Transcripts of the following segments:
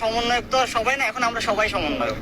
সমন্বয়ক তো সবাই না, এখন আমরা সবাই সমন্বয়ক।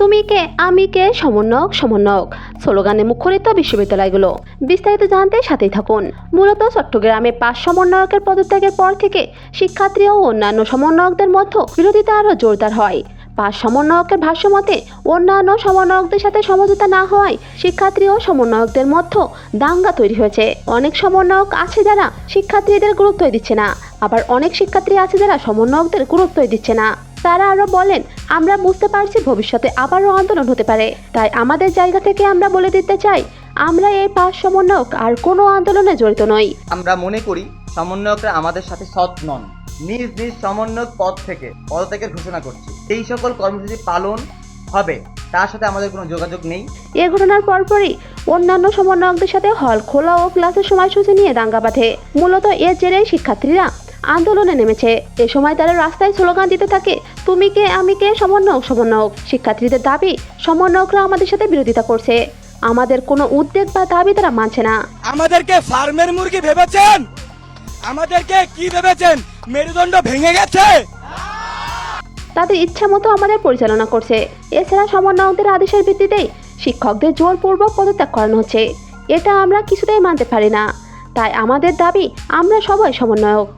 তুমি কে, আমি কে, সমন্বয়ক সমন্বয়ক। স্লোগানে মুখরিত বিশ্ববিদ্যালয়গুলো। বিস্তারিত জানতে সাথেই থাকুন। মূলত চট্টগ্রামে পাঁচ সমন্বয়কের পদত্যাগের পর থেকে শিক্ষার্থী ও অন্যান্য সমন্বয়কদের মধ্যে বিরোধিতা আরও জোরদার হয়। পাঁচ সমন্বয়কের ভাষ্য মতে, অন্যান্য সমন্বয়কদের সাথে সমঝোতা না হওয়ায় শিক্ষার্থী ও সমন্বয়কদের মধ্যে দাঙ্গা তৈরি হয়েছে। অনেক সমন্বয়ক আছে যারা শিক্ষার্থীদের গুরুত্বই দিচ্ছে না, আবার অনেক শিক্ষার্থী আছে যারা সমন্বয়কদের গুরুত্বই দিচ্ছে না। তারা আরও বলেন, আমরা বুঝতে পারছি ভবিষ্যতে আবারও আন্দোলন হতে পারে। তাই আমাদের জায়গা থেকে আমরা বলে দিতে চাই, আমরা এই পাঁচ সমন্বয়ক আর কোনো আন্দোলনে জড়িত নই। আমরা মনে করি, সমন্বয়করা আমাদের সাথে সৎ নন। নিজ নিজ সমন্বয়ক পদ থেকে পদত্যাগের ঘোষণা করছে। এই সকল কর্মসূচি পালন হবে। তার সাথে আমাদের কোনো যোগাযোগ নেই। এ ঘটনার পরপরই অন্যান্য সমন্বয়কদের সাথে হল খোলা ও ক্লাসের সময়সূচি নিয়ে দাঙ্গা বাঁধে। মূলত এর জেরেই শিক্ষার্থীরা আন্দোলনে নেমেছে। এ সময় তারা রাস্তায় স্লোগান দিতে থাকে তুমি কে আমি কে সমন্বয়ক সমন্বয়ক। শিক্ষার্থীদের দাবি সমন্বয়করা আমাদের সাথে বিরোধিতা করছে। আমাদের কোনো উদ্বেগ বা দাবি তারা মানছে না। আমাদেরকে ফার্মের মুরগি ভেবেছেন? আমাদেরকে কি ভেবেছেন? মেরুদণ্ড ভেঙে গেছে। তাদের ইচ্ছা মতো আমাদের পরিচালনা করছে। এছাড়া সমন্বয়কদের আদেশের ভিত্তিতেই শিক্ষকদের জোরপূর্বক পদত্যাগ করানো হচ্ছে। এটা আমরা কিছুতেই মানতে পারি না। তাই আমাদের দাবি, আমরা সবাই সমন্বয়ক।